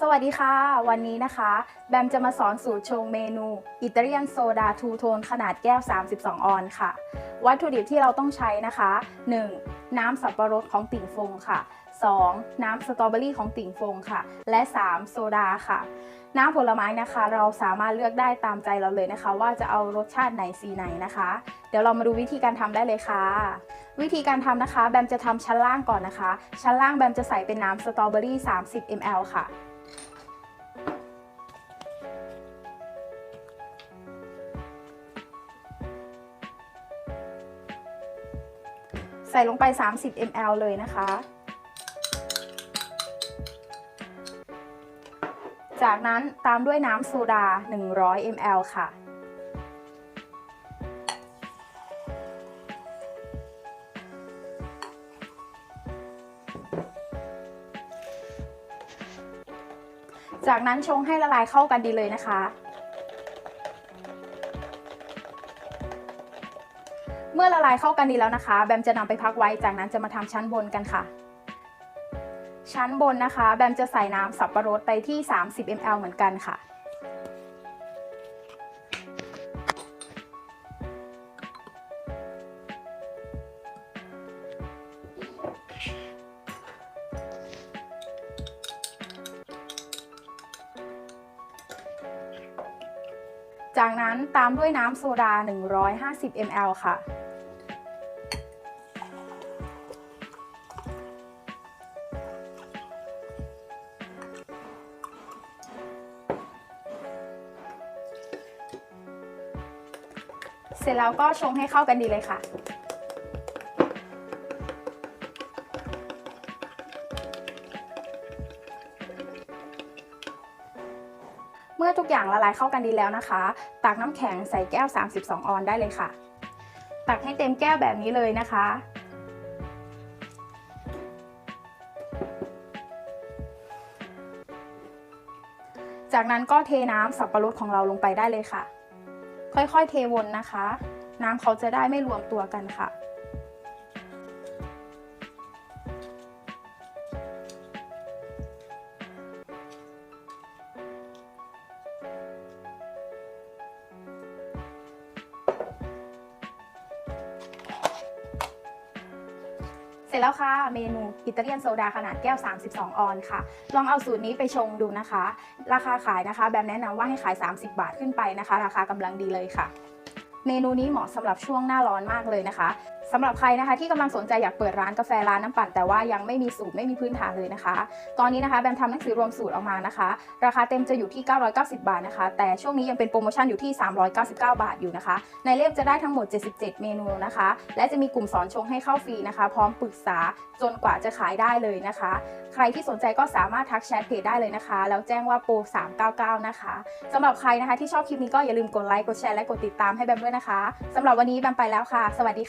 สวัสดีค่ะ วันนี้นะคะ แบมจะมาสอนสูตรชงเมนู อิตาเลียนโซดาทูโทนขนาดแก้ว 32 ออนค่ะ วัตถุดิบที่เราต้องใช้นะคะ 1. น้ำสับปะรดของติ่งฟงค่ะ 2. น้ำสตรอเบอรี่ของติ่งฟงค่ะ และ 3. โซดาค่ะ น้ำผลไม้นะคะ เราสามารถเลือกได้ตามใจเราเลยนะคะ ว่าจะเอารสชาติไหนสีไหนนะคะ เดี๋ยวเรามาดูวิธีการทำได้เลยค่ะ วิธีการทำนะคะ แบมจะทำชั้นล่างก่อนนะคะ ชั้นล่างแบมจะใส่เป็นน้ำสตรอเบอรี่ 30 ml ค่ะ ใส่ลงไป 30 ml เลยนะคะ จากนั้นตามด้วยน้ำโซดา 100 ml ค่ะ จากนั้นชงให้ละลายเข้ากันดีเลยนะคะ เมื่อละลายเข้ากันดีแล้วนะคะ แบมจะนำไปพักไว้ จากนั้นจะมาทำชั้นบนกันค่ะ ชั้นบนนะคะ แบมจะใส่น้ำสับปะรดไปที่ 30 ml เหมือนกันค่ะ จากนั้นตามด้วยน้ำโซดา 150 ml ค่ะ เสร็จแล้วก็ชงให้เข้ากันดีเลยค่ะ เมื่อทุกอย่างละลายเข้ากันดีแล้วนะคะ ตักน้ำแข็งใส่แก้ว 32 ออนได้เลยค่ะ ตักให้เต็มแก้วแบบนี้เลยนะคะ จากนั้นก็เทน้ำสับปะรดของเราลงไปได้เลยค่ะ ค่อยๆเทวนนะคะ น้ำเขาจะได้ไม่รวมตัวกันค่ะ ร็จแล้วค่ะ เมนูอิตาเลียนโซดาขนาดแก้ว 32 ออนค่ะ ลองเอาสูตรนี้ไปชงดูนะคะ ราคาขายนะคะ แบบแนะนำว่าให้ขาย 30 บาทขึ้นไปนะคะ ราคากำลังดีเลยค่ะ เมนูนี้เหมาะสำหรับช่วงหน้าร้อนมากเลยนะคะสำหรับใครนะคะที่กำลังสนใจอยากเปิดร้านกาแฟร้านน้ำปั่นแต่ว่ายังไม่มีสูตรไม่มีพื้นฐานเลยนะคะ ตอนนี้นะคะแบมทำหนังสือรวมสูตรออกมานะคะ ราคาเต็มจะอยู่ที่ 990 บาทนะคะ แต่ช่วงนี้ยังเป็นโปรโมชั่นอยู่ที่ 399 บาทอยู่นะคะ ในเล่มจะได้ทั้งหมด 77 เมนูนะคะ และจะมีกลุ่มสอนชงให้เข้าฟรีนะคะ พร้อมปรึกษาจนกว่าจะขายได้เลยนะคะ ใครที่สนใจก็สามารถทักแชทเพจได้เลยนะคะ แล้วแจ้งว่าโปร399 นะคะสำหรับใครนะคะที่ชอบคลิปนี้ก็อย่าลืมกดไลค์กดแชร์และกดติดตามให้แบมด้วยนะคะสำหรับวันนี้แบมไปแล้วค่ะ สวัสดีค่ะ